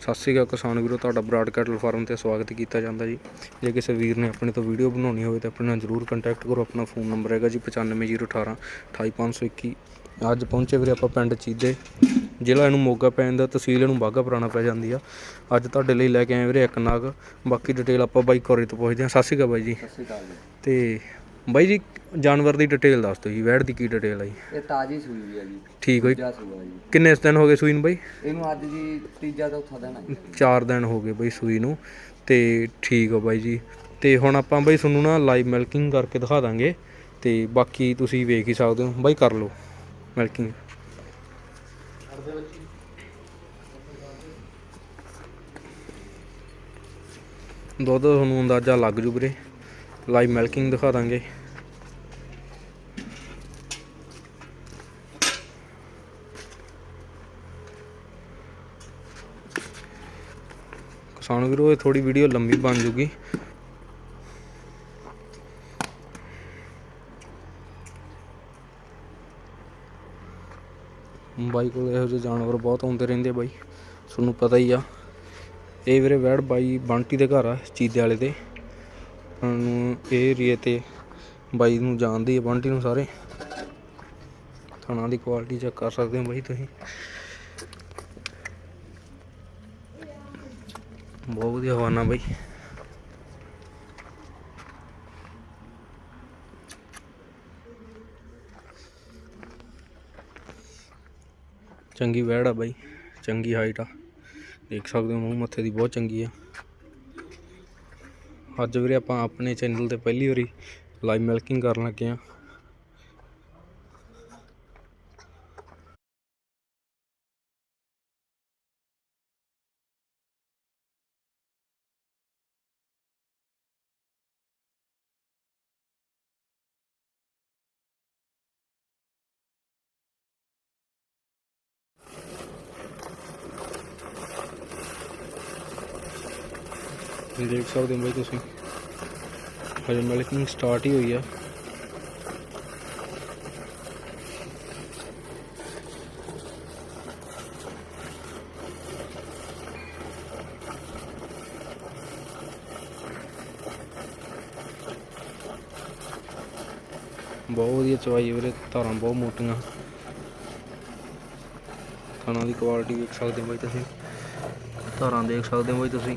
ਸਤਿ ਸ਼੍ਰੀ ਅਕਾਲ ਕਿਸਾਨ ਵੀਰੋ ਤੁਹਾਡਾ ਬਰਾਡ ਕੈਟਲ ਫਾਰਮ ਤੇ ਸਵਾਗਤ ਕੀਤਾ ਜਾਂਦਾ ਜੀ। ਜੇ ਕਿਸੇ ਵੀਰ ਨੇ ਆਪਣੇ ਤੋਂ ਵੀਡੀਓ ਬਣਾਉਣੀ ਹੋਵੇ ਤਾਂ ਆਪਣੇ ਨਾਲ ਜਰੂਰ ਕੰਟੈਕਟ ਕਰੋ ਆਪਣਾ ਫੋਨ ਨੰਬਰ ਹੈਗਾ ਜੀ 95018 28521 ਅੱਜ ਪਹੁੰਚੇ ਵੀਰੇ ਆਪਾਂ ਪਿੰਡ ਚੀਦੇ। ਜ਼ਿਲ੍ਹਾ ਇਹਨੂੰ ਮੋਗਾ ਪੈ ਜਾਂਦਾ ਤਹਿਸੀਲ ਇਹਨੂੰ ਬਾਗਾ ਪੁਰਾਣਾ ਪੈ ਜਾਂਦੀ ਆ। ਅੱਜ ਤੁਹਾਡੇ ਲਈ ਲੈ ਕੇ ਆਏ ਵੀਰੇ ਇੱਕ ਨਗ। ਬਾਕੀ ਡਿਟੇਲ ਆਪਾਂ ਬਾਈ ਕੋਰੇ ਤੋਂ ਪੁੱਛਦੇ ਹਾਂ। ਸਤਿ ਸ਼੍ਰੀ ਅਕਾਲ ਬਾਈ ਜੀ। ਸਤਿ ਸ਼੍ਰੀ ਅਕਾਲ ਜੀ। ਤੇ ਬਾਈ ਜੀ ਜਾਨਵਰ ਦੀ ਡਿਟੇਲ ਦੱਸ ਦਿਓ ਜੀ ਵੈੜ ਦੀ ਕੀ ਡਿਟੇਲ ਆ ਜੀ? ਇਹ ਤਾਜੀ ਸੂਈ ਹੋਈ ਹੈ ਜੀ। ਠੀਕ ਹੋਈ। ਦੂਜਾ ਸੂਆ ਜੀ। ਕਿੰਨੇ ਦਿਨ ਹੋ ਗਏ ਸੂਈ ਨੂੰ ਬਾਈ? ਇਹਨੂੰ ਅੱਜ ਜੀ ਤੀਜਾ ਚੌਥਾ ਦਿਨ ਹੈ ਜੀ। ਚਾਰ ਦਿਨ ਹੋ ਗਏ ਬਈ ਸੂਈ ਨੂੰ ਤੇ ਠੀਕ ਆ ਬਾਈ ਜੀ। ਤੇ ਹੁਣ ਆਪਾਂ ਬਈ ਤੁਹਾਨੂੰ ਨਾ ਲਾਈਵ ਮਿਲਕਿੰਗ ਕਰਕੇ ਦਿਖਾ ਦਾਂਗੇ ਤੇ ਬਾਕੀ ਤੁਸੀਂ ਵੇਖ ਹੀ ਸਕਦੇ ਹੋ। ਬਾਈ ਕਰ ਲਓ ਮਿਲਕਿੰਗ ਦੁੱਧ ਤੁਹਾਨੂੰ ਅੰਦਾਜ਼ਾ ਲੱਗ ਜੂ ਵੀਰੇ। ਲਾਈਵ ਮਿਲਕਿੰਗ ਦਿਖਾ ਦਾਂਗੇ। ਕਿਸਾਨ ਵੀਰੋ, ਇਹ ਥੋੜੀ ਵੀਡੀਓ ਲੰਬੀ ਬਣ ਜੂਗੀ। ਬਾਈ ਕੋਲ ਇਹੋ ਜਿਹੇ ਜਾਨਵਰ ਬਹੁਤ ਆਉਂਦੇ ਰਹਿੰਦੇ ਆ ਬਾਈ, ਤੁਹਾਨੂੰ ਪਤਾ ਹੀ ਆ। ਇਹ ਵੀਰੇ ਵੈੜ ਬਾਈ ਬੰਟੀ ਦੇ ਘਰ ਆ, ਚੀਦੇ ਵਾਲੇ ਦੇ। ਨੂੰ ਇਹ ਏਰੀਏ ਤੇ ਬਾਈ ਨੂੰ ਜਾਣਦੇ ਆ, ਬੰਟੀ ਨੂੰ ਸਾਰੇ। ਥਾਣਾ ਦੀ ਕੁਆਲਿਟੀ ਚੈੱਕ ਕਰ ਸਕਦੇ ਹੋ ਬਾਈ ਤੁਸੀਂ। ਬਹੁਤ ਵਧੀਆ ਹਵਾਨਾ ਬਾਈ। ਚੰਗੀ ਵੈੜ ਆ ਬਾਈ, ਚੰਗੀ ਹਾਈਟ ਆ। ਦੇਖ ਸਕਦੇ ਹੋ ਮੂੰਹ ਮੱਥੇ ਦੀ, ਬਹੁਤ ਚੰਗੀ ਆ। ਅੱਜ ਵੀਰੇ ਆਪਾਂ ਆਪਣੇ ਚੈਨਲ ਤੇ ਪਹਿਲੀ ਵਾਰੀ ਲਾਈਵ ਮਿਲਕਿੰਗ ਕਰਨ ਲੱਗੇ ਆ ਦੇਖ ਸਕਦੇ ਹੋ ਬਾਈ ਤੁਸੀਂ। ਹਜੇ ਮਿਲਕਿੰਗ ਸਟਾਰਟ ਹੀ ਹੋਈ ਆ। ਬਹੁਤ ਵਧੀਆ ਚਵਾਈ ਹੈ ਵੀਰੇ, ਧਾਰਾਂ ਬਹੁਤ ਮੋਟੀਆਂ। ਖਾਣਾ ਦੀ ਕੁਆਲਿਟੀ ਦੇਖ ਸਕਦੇ ਹੋ ਬਾਈ ਤੁਸੀਂ। ਧਾਰਾਂ ਦੇਖ ਸਕਦੇ ਹੋ ਬਾਈ ਤੁਸੀਂ।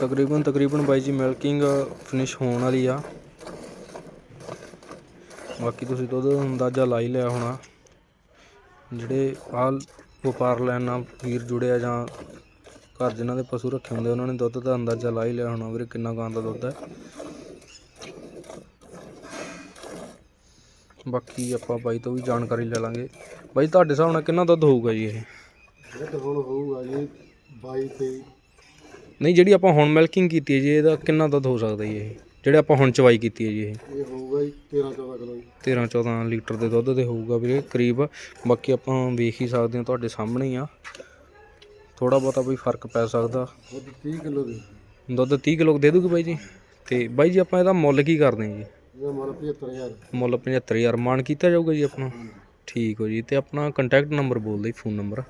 ਤਕਰੀਬਨ ਤਕਰੀਬਨ ਬਾਈ ਜੀ ਮਿਲਕਿੰਗ ਫਿਨਿਸ਼ ਹੋਣ ਵਾਲੀ ਆ। ਬਾਕੀ ਤੁਸੀਂ ਦੁੱਧ ਦਾ ਅੰਦਾਜ਼ਾ ਲਾ ਹੀ ਲਿਆ ਹੋਣਾ। ਜਿਹੜੇ ਆ ਵਪਾਰ ਲੈਣ ਨਾਲ ਵੀਰ ਜੁੜਿਆ ਜਾਂ ਘਰ ਜਿਨ੍ਹਾਂ ਦੇ ਪਸ਼ੂ ਰੱਖੇ ਹੁੰਦੇ, ਉਹਨਾਂ ਨੇ ਦੁੱਧ ਦਾ ਅੰਦਾਜ਼ਾ ਲਾ ਹੀ ਲਿਆ ਹੋਣਾ ਵੀਰੇ, ਕਿੰਨਾ ਗਾਂ ਦਾ ਦੁੱਧ ਹੈ। ਬਾਕੀ ਆਪਾਂ ਬਾਈ ਤੋਂ ਵੀ ਜਾਣਕਾਰੀ ਲੈ ਲਾਂਗੇ। ਬਾਈ, ਤੁਹਾਡੇ ਹਿਸਾਬ ਨਾਲ ਕਿੰਨਾ ਦੁੱਧ ਹੋਊਗਾ ਜੀ ਇਹ? ਇਹ ਹੋਊਗਾ ਜੀ 22 ਤੇ ਨਹੀਂ ਜਿਹੜੀ ਆਪਾਂ ਹੁਣ ਮਿਲਕਿੰਗ ਕੀਤੀ ਹੈ ਜੀ ਇਹਦਾ ਕਿੰਨਾ ਦੁੱਧ ਹੋ ਸਕਦਾ ਜੀ ਇਹ? ਜਿਹੜੇ ਆਪਾਂ ਹੁਣ ਚਵਾਈ ਕੀਤੀ ਹੈ ਜੀ ਇਹ? ਇਹ ਹੋਊਗਾ ਜੀ 13 14 ਕਿਲੋ ਜੀ। 13 14 ਲੀਟਰ ਦੇ ਦੁੱਧ ਦੇ ਹੋਊਗਾ ਵੀਰੇ ਕਰੀਬ। ਬਾਕੀ ਆਪਾਂ ਵੇਖ ਹੀ ਸਕਦੇ ਹਾਂ ਤੁਹਾਡੇ ਸਾਹਮਣੇ ਹੀ ਆ। ਥੋੜਾ ਬਹੁਤਾ ਵੀ ਫ਼ਰਕ ਪੈ ਸਕਦਾ। ਉਹ 30 ਕਿਲੋ ਦੀ। ਦੁੱਧ 30 ਕਿਲੋ ਦੇ ਦੂਗੀ ਬਾਈ ਜੀ? ਤੇ ਬਾਈ ਜੀ ਆਪਾਂ ਇਹਦਾ ਮੁੱਲ ਕੀ ਕਰਦੇ ਹਾਂ ਜੀ? ਇਹਦਾ ਮਨ 75000 ਮੁੱਲ 75000 ਮਾਨ ਕੀਤਾ ਜਾਊਗਾ ਜੀ ਆਪਣਾ? ਠੀਕ ਹੋ ਜੀ ਤੇ ਆਪਣਾ ਕੰਟੈਕਟ ਨੰਬਰ ਬੋਲ ਦਿਓ ਫੋਨ ਨੰਬਰ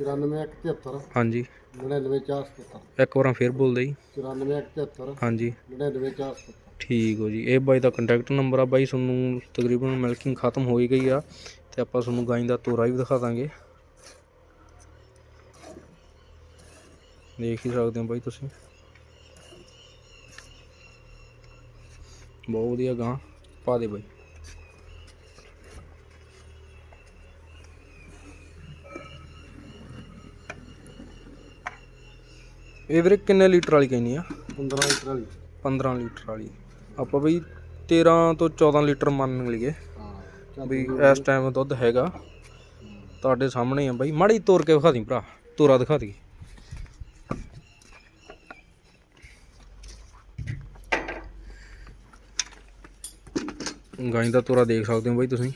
94173 ਹਾਂਜੀ। 99477 ਇੱਕ ਵਾਰਾਂ ਫੇਰ ਬੋਲ ਦਿਓ ਜੀ 94173 ਹਾਂਜੀ। 99477 ਠੀਕ ਹੋ ਜੀ। ਇਹ ਬਾਈ ਦਾ ਕੰਟੈਕਟ ਨੰਬਰ ਆ ਬਾਈ ਤੁਹਾਨੂੰ ਤਕਰੀਬਨ ਮਿਲਕਿੰਗ ਖਤਮ ਹੋ ਹੀ ਗਈ ਆ। ਤੇ ਆਪਾਂ ਤੁਹਾਨੂੰ ਗਾਂ ਦਾ ਤੋਰਾ ਵੀ ਦਿਖਾ ਦਾਂਗੇ। ਦੇਖ ਹੀ ਸਕਦੇ ਹੋ ਬਾਈ ਤੁਸੀਂ। ਬਹੁਤ ਵਧੀਆ ਗਾਂ। ਪਾ ਦੇ ਬਾਈ। ਇਹ ਵੀਰੇ ਕਿੰਨੇ ਲੀਟਰ ਵਾਲੀ ਕਹਿਨੀ ਆ? 15 ਲੀਟਰ ਵਾਲੀ। 15 ਲੀਟਰ ਵਾਲੀ। ਆਪਾਂ ਬਈ 13 ਤੋਂ 14 ਲੀਟਰ ਮੰਨ ਲਈਏ ਹਾਂ ਵੀ ਇਸ ਟਾਈਮ ਦੁੱਧ ਹੈਗਾ। ਤੁਹਾਡੇ ਸਾਹਮਣੇ ਆ ਬਾਈ। ਮਾੜੀ ਤੋਰ ਕੇ ਵਿਖਾ ਦੀ ਭਰਾ। ਤੋਰਾ ਦਿਖਾ ਦੀ। ਗਾਂ ਦਾ ਤੋਰਾ ਦੇਖ ਸਕਦੇ ਹੋ ਬਾਈ ਤੁਸੀਂ।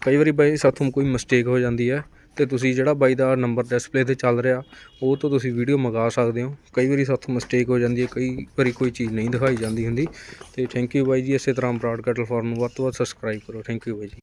ਕਈ ਵਾਰੀ ਬਾਈ ਸਾਥੋਂ ਕੋਈ ਮਿਸਟੇਕ ਹੋ ਜਾਂਦੀ ਹੈ ਤੇ ਤੁਸੀਂ ਜਿਹੜਾ ਬਾਈ ਦਾ ਨੰਬਰ ਡਿਸਪਲੇ ਤੇ ਚੱਲ ਰਿਹਾ, ਉਹ ਤੋਂ ਤੁਸੀਂ ਵੀਡੀਓ ਮੰਗਾ ਸਕਦੇ ਹੋ। ਕਈ ਵਾਰੀ ਸਾਥੋਂ ਮਿਸਟੇਕ ਹੋ ਜਾਂਦੀ ਹੈ, ਕਈ ਵਾਰੀ ਕੋਈ ਚੀਜ਼ ਨਹੀਂ ਦਿਖਾਈ ਜਾਂਦੀ ਹੁੰਦੀ। ਤੇ ਥੈਂਕ ਯੂ ਬਾਈ ਜੀ, ਇਸੇ ਤਰ੍ਹਾਂ ਬਰਾਡ ਕੈਟਲ ਫਾਰਮ ਨੂੰ ਵੱਧ ਤੋਂ ਵੱਧ ਸਬਸਕ੍ਰਾਈਬ ਕਰੋ। ਥੈਂਕ ਯੂ ਬਾਈ ਜੀ।